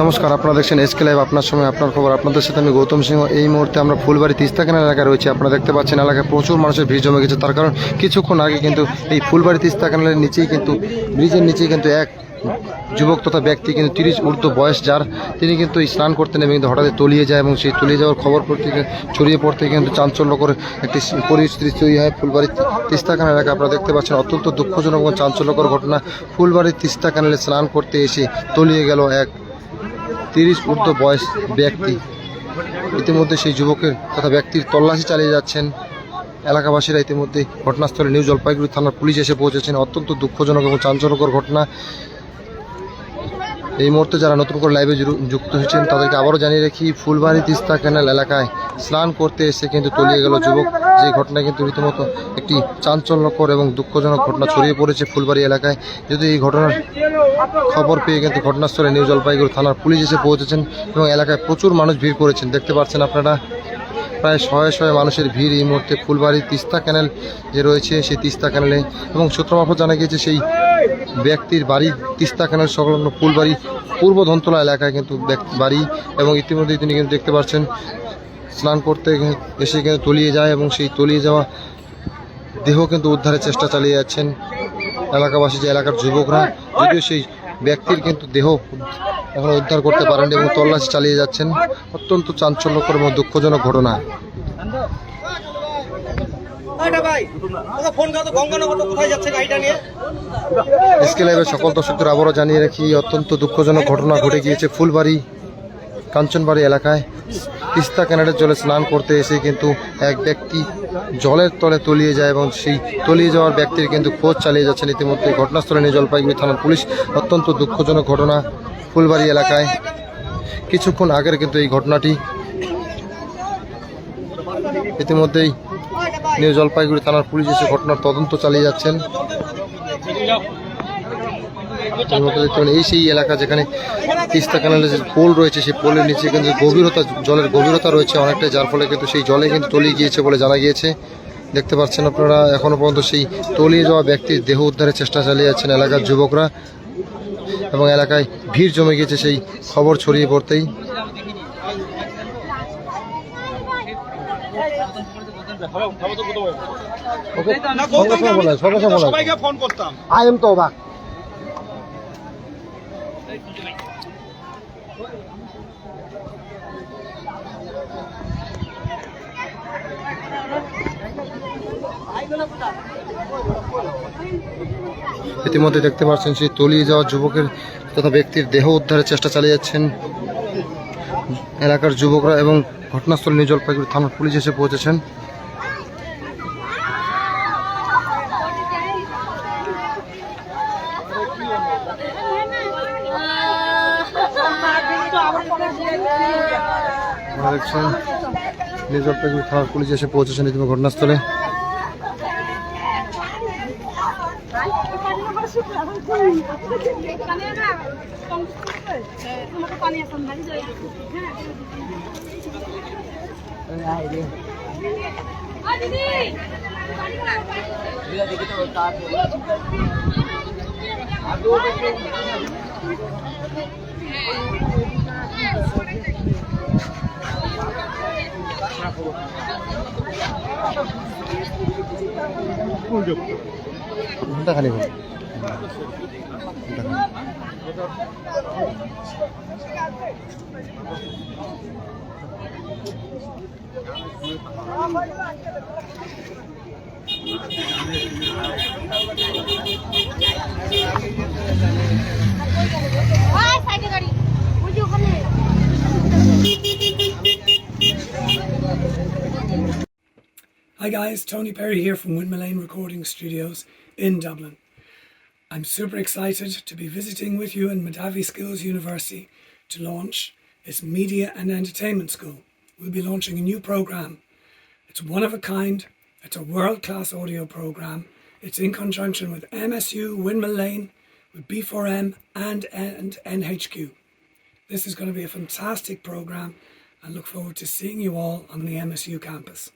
নমস্কার, আপনারা দেখছেন এসকে লাইভ। আপনার সময়, আপনার খবর। আপনাদের সাথে আমি গৌতম সিংহ। এই মুহূর্তে আমরা ফুলবাড়ি তিস্তা কেনার এলাকায় রয়েছি। আপনারা দেখতে পাচ্ছেন, এলাকায় প্রচুর মানুষের ভিড় জমে গেছে। তার কারণ কিছুক্ষণ আগে কিন্তু এই ফুলবাড়ি তিস্তা কেনালের নিচেই কিন্তু, ব্রিজের নিচেই কিন্তু এক যুবক তথা ব্যক্তি কিন্তু তিরিশ ঊর্ধ্ব বয়স যার, তিনি কিন্তু স্নান করতে নেমে কিন্তু হঠাৎ তলিয়ে যায় এবং সেই তলিয়ে যাওয়ার খবর পড়তে ছড়িয়ে পড়তে কিন্তু চাঞ্চল্যকর একটি পরিস্থিতি তৈরি হয়। ফুলবাড়ির তিস্তা কানাল এলাকা আপনারা দেখতে পাচ্ছেন অত্যন্ত দুঃখজনক এবং চাঞ্চল্যকর ঘটনা। ফুলবাড়ির তিস্তা কানালে স্নান করতে এসে তলিয়ে গেল এক তিরিশ ঊর্ধ্ব বয়স ব্যক্তি। ইতিমধ্যে সেই যুবকের তথা ব্যক্তির তল্লাশি চালিয়ে যাচ্ছেন। এলাকাবাসীরা ইতিমধ্যে ঘটনাস্থলে নিউ জলপাইগুড়ি থানার পুলিশ এসে পৌঁছেছেন। অত্যন্ত দুঃখজনক এবং চাঞ্চল্যকর ঘটনা। এই মুহূর্তে যারা নতুন করে লাইভে যুক্ত হয়েছেন, তাদেরকে আবারও জানিয়ে রাখি, ফুলবাড়ি তিস্তা ক্যানেল এলাকায় স্নান করতে এসে কিন্তু তলিয়ে গেল যুবক। যে ঘটনা কিন্তু রীতিমতো একটি চাঞ্চল্যকর এবং দুঃখজনক ঘটনা ছড়িয়ে পড়েছে ফুলবাড়ি এলাকায়। যদি এই ঘটনার খবর পেয়ে কিন্তু ঘটনাস্থলে নিউ জলপাইগুড়ি থানার পুলিশ এসে পৌঁছেছেন এবং এলাকায় প্রচুর মানুষ ভিড় করেছেন। দেখতে পাচ্ছেন আপনারা, প্রায় শয়ে শয়ে মানুষের ভিড় এই মুহূর্তে ফুলবাড়ি তিস্তা ক্যানেল যে রয়েছে, সেই তিস্তা ক্যানেলে এবং সূত্র মারফত জানা গিয়েছে, সেই ব্যক্তির বাড়ি তিস্তা ক্যানেল সংলগ্ন ফুলবাড়ি পূর্ব ধনতলা এলাকায় কিন্তু বাড়ি এবং ইতিমধ্যে তিনি কিন্তু দেখতে পাচ্ছেন স্নান করতে এসে কিন্তু তলিয়ে যায় এবং সেই তলিয়ে যাওয়া দেহ কিন্তু উদ্ধারের চেষ্টা চালিয়ে যাচ্ছেন এলাকাবাসী, যে এলাকার যুবকরা, যদিও সেই ব্যক্তির কিন্তু দেহ এখনও উদ্ধার করতে পারেন এবং তল্লাশি চালিয়ে যাচ্ছেন। অত্যন্ত চাঞ্চল্যকর এবং দুঃখজনক ঘটনা এটা ভাই ওকে ফোন করো তো গঙ্গানগর তো কোথায় যাচ্ছে গাড়িটা নিয়ে এসকে সকল দর্শকদের আবারও জানিয়ে রাখি, অত্যন্ত দুঃখজনক ঘটনা ঘটে গিয়েছে ফুলবাড়ি, কাঞ্চনবাড়ি এলাকায়। তিস্তা ক্যানালের জলে স্নান করতে এসে কিন্তু এক ব্যক্তি জলের তলে তলিয়ে যায় এবং সেই তলিয়ে যাওয়ার ব্যক্তির কিন্তু খোঁজ চালিয়ে যাচ্ছেন ইতিমধ্যে। ঘটনাস্থলে নিয়ে জলপাইগুড়ি থানার পুলিশ, অত্যন্ত দুঃখজনক ঘটনা ফুলবাড়ি এলাকায়। কিছুক্ষণ আগের কিন্তু এই ঘটনাটি। ইতিমধ্যেই নিউ জলপাইগুড়ি থানার পুলিশ এসে ঘটনার তদন্ত চালিয়ে যাচ্ছেন। এই সেই এলাকা যেখানে তিস্তা ক্যানেলের যে পোল রয়েছে, সেই পোলের নিচে কিন্তু গভীরতা, জলের গভীরতা রয়েছে অনেকটাই, যার ফলে কিন্তু সেই জলে কিন্তু তলিয়ে গিয়েছে বলে জানা গিয়েছে। দেখতে পাচ্ছেন আপনারা, এখনও পর্যন্ত সেই তলিয়ে যাওয়া ব্যক্তির দেহ উদ্ধারের চেষ্টা চালিয়ে যাচ্ছেন এলাকার যুবকরা। এবং এলাকায় ভিড় জমে গিয়েছে সেই খবর ছড়িয়ে পড়তেই। না সঙ্গে সঙ্গে বলা সঙ্গে সঙ্গে বলা। সবাইকে ফোন করতাম। আই এম তো অবাক। ইতিমধ্যে দেখতে পাচ্ছেন সেই তলিয়ে যাওয়া যুবকের তথা ব্যক্তির দেহ উদ্ধারের চেষ্টা চালিয়ে যাচ্ছেন এলাকার যুবকরা এবং ঘটনাস্থল নিউ জলপাইগুড়ি থানার পুলিশ এসে পৌঁছেছেন। আপনারা দেখছেন জলপাইগুড়ি থানার পুলিশ এসে পৌঁছেছেন ইতিমধ্যে ঘটনাস্থলে। দিদি ঘণ্টা খালি ওই Hi guys, Tony Perry here from Windmill Lane Recording Studios in Dublin. I'm super excited to be visiting with you in Madavi Skills University to launch its Media and Entertainment School. We'll be launching a new program. It's one of a kind, it's a world class audio program. It's in conjunction with MSU, Windmill Lane, with B4M, and, and NHQ. This is going to be a fantastic program. I look forward to seeing you all on the MSU campus.